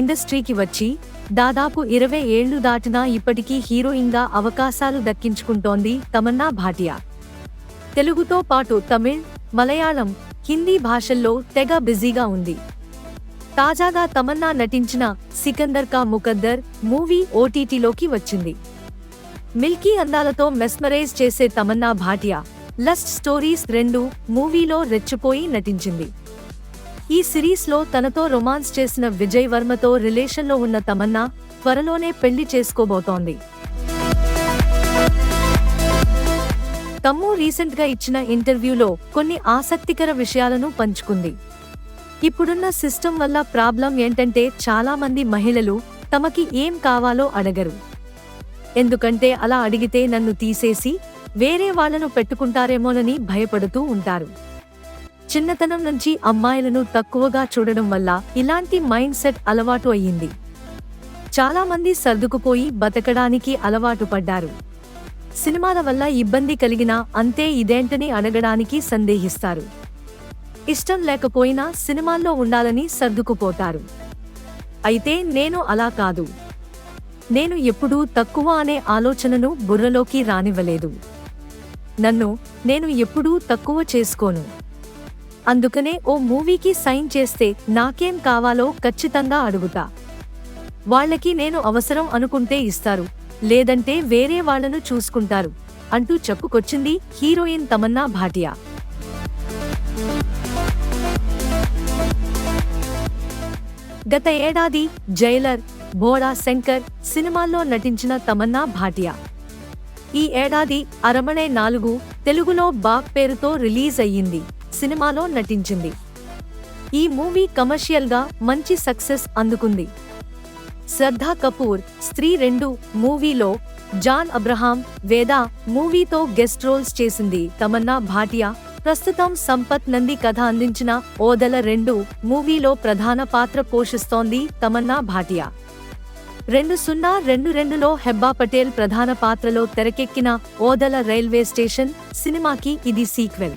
ఇండస్ట్రీకి వచ్చి దాదాపు ఇరవై ఏళ్ళు దాటినా ఇప్పటికీ హీరోయిన్గా అవకాశాలు దక్కించుకుంటోంది తమన్నా భాటియా. తెలుగుతో పాటు తమిళ్ మలయాళం హిందీ భాషల్లో తెగ బిజీగా ఉంది. తాజాగా తమన్నా నటించిన సికందర్ కా ముకద్దర్ మూవీ ఓటీటీలోకి వచ్చింది. మిల్కీ అందాలతో మెస్మరైజ్ చేసే తమన్నా భాటియా లస్ట్ స్టోరీస్ రెండు మూవీలో రెచ్చిపోయి నటించింది. ఈ సిరీస్లో తనతో రొమాన్స్ చేసిన విజయ్ వర్మతో రిలేషన్లో ఉన్న తమన్నా త్వరలోనే పెళ్ళి చేసుకోబోతోంది. తమ్ము రీసెంట్గా ఇచ్చిన ఇంటర్వ్యూలో కొన్ని ఆసక్తికర విషయాలను పంచుకుంది. ఇప్పుడున్న సిస్టమ్ వల్ల ప్రాబ్లం ఏంటంటే చాలా మంది మహిళలు తమకి ఏం కావాలో అడగరు. ఎందుకంటే అలా అడిగితే నన్ను తీసేసి వేరే వాళ్ళను పెట్టుకుంటారేమోనని భయపడుతూ ఉంటారు. చిన్నతనం నుంచి అమ్మాయిలను తక్కువగా చూడడం వల్ల ఇలాంటి మైండ్ సెట్ అలవాటు అయ్యింది. చాలా మంది సర్దుకుపోయి బతకడానికి అలవాటు పడ్డారు. సినిమాల వల్ల ఇబ్బంది కలిగినా అంతే ఇదేంటని అడగడానికి సందేహిస్తారు. ఇష్టం లేకపోయినా సినిమాల్లో ఉండాలని సర్దుకుపోతారు. అయితే నేను అలా కాదు. నేను ఎప్పుడూ తక్కువ అనే ఆలోచనను బుర్రలోకి రానివ్వలేదు. నన్ను నేను ఎప్పుడూ తక్కువ చేసుకోను. అందుకనే ఓ మూవీకి సైన్ చేస్తే నాకేం కావాలో ఖచ్చితంగా అడుగుతా. వాళ్ళకి నేను అవసరం అనుకుంటే ఇస్తారు. లేదంటే వేరే వాళ్ళను చూసుకుంటారు. అంటూ చెప్పుకొచ్చింది హీరోయిన్ తమన్నా భాటియా. గత ఏడాది జైలర్ బోడా శంకర్ సినిమాల్లో నటించిన తమన్నా భాటియా. ఈ ఏడాది అరమణే నాలుగు తెలుగులో బాగ్ పేరుతో రిలీజ్ అయ్యింది. సినిమాలో నటించింది. ఈ మూవీ కమర్షియల్గా మంచి సక్సెస్ అందుకుంది. శ్రద్ధా కపూర్ స్త్రీ రెండు మూవీలో జాన్ అబ్రహాం వేదా మూవీతో గెస్ట్ రోల్స్ చేసింది. తమన్నా భాటియా ప్రస్తుతం సంపత్ నంది కథ అందించిన ఓదల రెండు మూవీలో ప్రధాన పాత్ర పోషిస్తోంది తమన్నా భాటియా. రెండు సున్నా రెండు రెండులో హెబ్బా పటేల్ ప్రధాన పాత్రలో తెరకెక్కిన ఓదల రైల్వే స్టేషన్ సినిమాకి ఇది సీక్వెల్.